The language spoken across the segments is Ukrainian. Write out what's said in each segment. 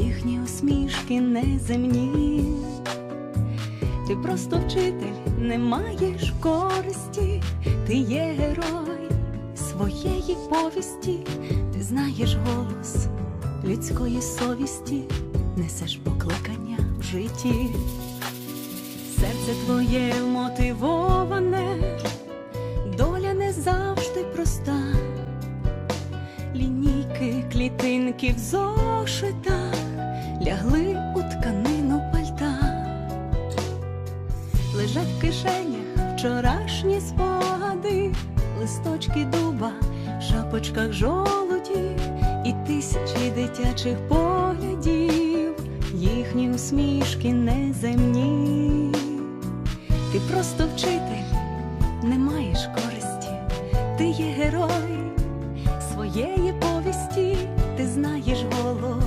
їхні усмішки неземні. Ти просто вчитель, не маєш користі, ти є герой своєї повісті, ти знаєш голос людської совісті, несеш покликання в житті. Серце твоє мотивоване, доля не завжди проста. Лінійки, клітинки в зошитах лягли у тканину пальта, лежать в кишенях вчорашні спогади, листочки дуба, в шапочках жолуді і тисячі дитячих поглядів, їхні усмішки неземні. Ти просто вчитель, не маєш користі, ти є герой своєї повісті, ти знаєш голос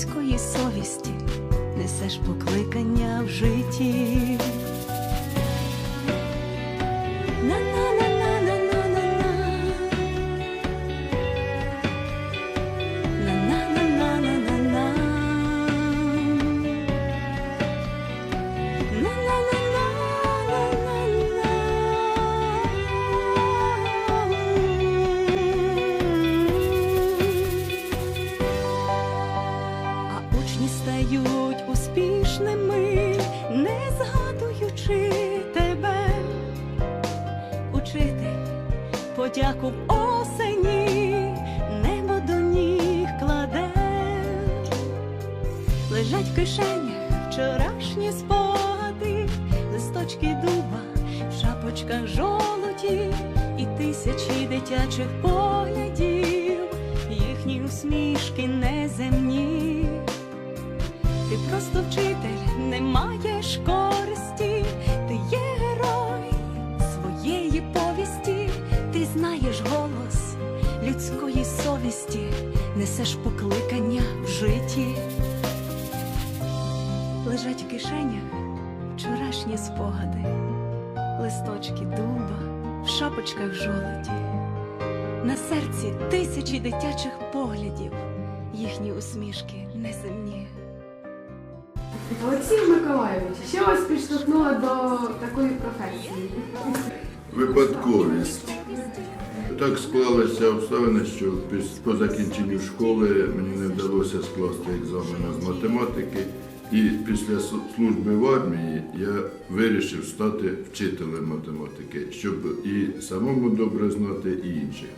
людської совісті, несеш покликання в житті. Стають успішними, не згадуючи тебе. Учитель подяку в осені, небо до ніг кладе лежать в кишенях вчорашні спогади, листочки дуба, в шапочках жолоді і тисячі дитячих поглядів, їхні усмішки просто вчитель, не маєш користі, ти є герой своєї повісті, ти знаєш голос людської совісті, несеш покликання в житті. Лежать в кишенях вчорашні спогади, листочки дуба, в шапочках жолоді, на серці тисячі дитячих поглядів, їхні усмішки неземні. Олексій Миколайович, що вас підштовхнуло до такої професії? Випадковість. Так склалися обставини, що по закінченню школи мені не вдалося скласти екзамени з математики. І після служби в армії я вирішив стати вчителем математики, щоб і самому добре знати, і інших.